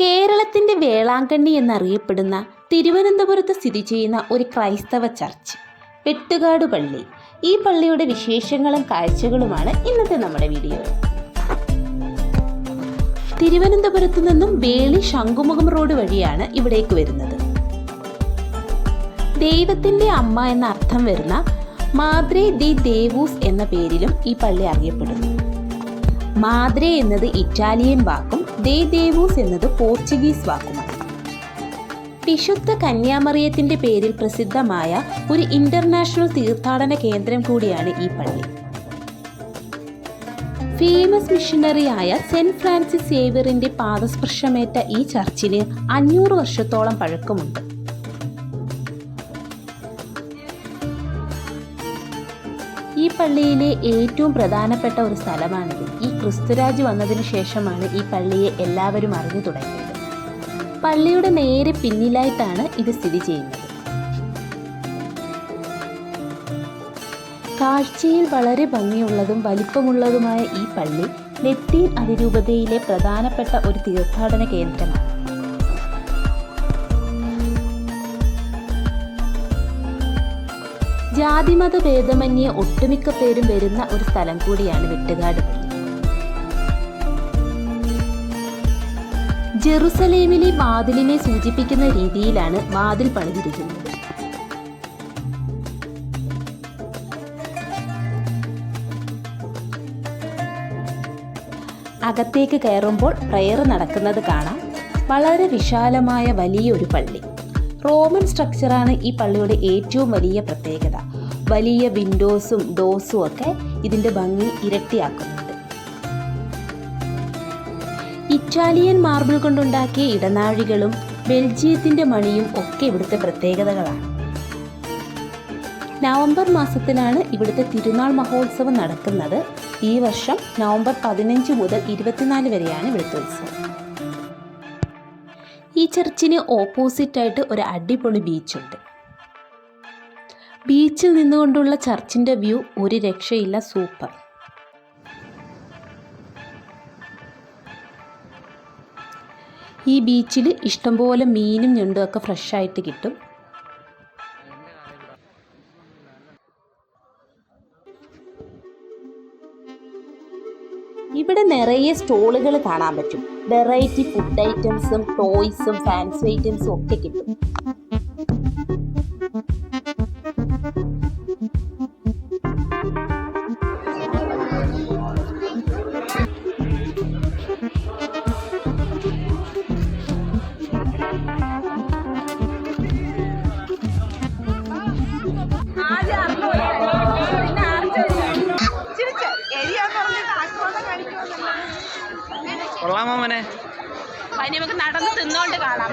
കേരളത്തിന്റെ വേളാങ്കണ്ണി എന്നറിയപ്പെടുന്ന തിരുവനന്തപുരത്ത് സ്ഥിതി ചെയ്യുന്ന ഒരു ക്രൈസ്തവ ചർച്ച് വെട്ടുകാട് പള്ളി. ഈ പള്ളിയുടെ വിശേഷങ്ങളും കാഴ്ചകളുമാണ് ഇന്നത്തെ നമ്മുടെ വീഡിയോ. തിരുവനന്തപുരത്ത് നിന്നും വേളി ശംഖുമുഖം റോഡ് വഴിയാണ് ഇവിടേക്ക് വരുന്നത്. ദൈവത്തിന്റെ അമ്മ എന്ന അർത്ഥം വരുന്ന മാദ്രേ ദി ദേവൂസ് എന്ന പേരിലും ഈ പള്ളി അറിയപ്പെടുന്നു. മാദ്രെ എന്നത് ഇറ്റാലിയൻ വാക്കും ദേ ദേവൂസ് എന്നത് പോർച്ചുഗീസ് വാക്കുമാണ്. വിശുദ്ധ കന്യാമറിയത്തിന്റെ പേരിൽ പ്രസിദ്ധമായ ഒരു ഇന്റർനാഷണൽ തീർത്ഥാടന കേന്ദ്രം കൂടിയാണ് ഈ പള്ളി. ഫേമസ് മിഷണറിയായ സെന്റ് ഫ്രാൻസിസ് സേവിയറിന്റെ പാദസ്പർശമേറ്റ ഈ ചർച്ചിന് അഞ്ഞൂറ് വർഷത്തോളം പഴക്കമുണ്ട്. ഈ പള്ളിയിലെ ഏറ്റവും പ്രധാനപ്പെട്ട ഒരു സ്ഥലമാണിത്. ഈ ക്രിസ്തുരാജ് വന്നതിന് ശേഷമാണ് ഈ പള്ളിയെ എല്ലാവരും അറിഞ്ഞു തുടങ്ങിയത്. പള്ളിയുടെ നേരെ പിന്നിലായിട്ടാണ് ഇത് സ്ഥിതി ചെയ്യുന്നത്. കാഴ്ചയിൽ വളരെ ഭംഗിയുള്ളതും വലിപ്പമുള്ളതുമായ ഈ പള്ളി ലത്തീൻ അതിരൂപതയിലെ പ്രധാനപ്പെട്ട ഒരു തീർത്ഥാടന കേന്ദ്രമാണ്. ജാതിമത ഭേദമന്യേ ഒട്ടുമിക്ക പേരും വരുന്ന ഒരു സ്ഥലം കൂടിയാണ് വെട്ടുകാട്. ജെറുസലേമിലെ വാതിലിനെ സൂചിപ്പിക്കുന്ന രീതിയിലാണ് വാതിൽ പണിതിരിക്കുന്നത്. അകത്തേക്ക് കയറുമ്പോൾ പ്രയർ നടക്കുന്നത് കാണാം. വളരെ വിശാലമായ വലിയൊരു പള്ളി. റോമൻ സ്ട്രക്ചറാണ് ഈ പള്ളിയുടെ ഏറ്റവും വലിയ പ്രത്യേകത. വലിയ വിൻഡോസും ഡോസും ഒക്കെ ഇതിന്റെ ഭംഗി ഇരട്ടിയാക്കുന്നുണ്ട്. ഇറ്റാലിയൻ മാർബിൾ കൊണ്ടുണ്ടാക്കിയ ഇടനാഴികളും ബെൽജിയത്തിന്റെ മണിയും ഒക്കെ ഇവിടുത്തെ പ്രത്യേകതകളാണ്. നവംബർ മാസത്തിലാണ് ഇവിടുത്തെ തിരുനാൾ മഹോത്സവം നടക്കുന്നത്. ഈ വർഷം നവംബർ പതിനഞ്ച് മുതൽ ഇരുപത്തിനാല് വരെയാണ് ഇവിടുത്തെ ഉത്സവം. ഈ ചർച്ചിന് ഓപ്പോസിറ്റായിട്ട് ഒരു അടിപൊളി ബീച്ചുണ്ട്. ബീച്ചിൽ നിന്നുകൊണ്ടുള്ള ചർച്ചിന്റെ വ്യൂ ഒരു രക്ഷയില്ല സൂപ്പർ. ഈ ബീച്ചിൽ ഇഷ്ടംപോലെ മീനും ഞണ്ടും ഒക്കെ ഫ്രഷായിട്ട് കിട്ടും. ഇവിടെ നിറയെ സ്റ്റോളുകൾ കാണാൻ പറ്റും. വെറൈറ്റി ഫുഡ് ഐറ്റംസും ടോയ്സും ഫാൻസി ഐറ്റംസും ഒക്കെ കിട്ടും. കൊള്ളാമോ മോനെ അതിന് നമുക്ക് നടന്ന് തിന്നോണ്ട് കാണാം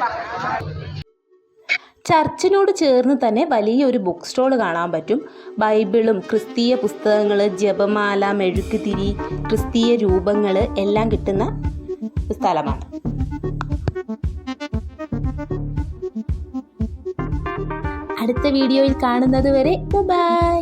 ചർച്ചിനോട് ചേർന്ന് തന്നെ വലിയൊരു ബുക്ക് സ്റ്റോൾ കാണാൻ പറ്റും. ബൈബിളും ക്രിസ്തീയ പുസ്തകങ്ങൾ ജപമാല മെഴുക്കുതിരി ക്രിസ്തീയ രൂപങ്ങൾ എല്ലാം കിട്ടുന്ന സ്ഥലമാണ്. അടുത്ത വീഡിയോയിൽ കാണുന്നത് വരെ ബൈ.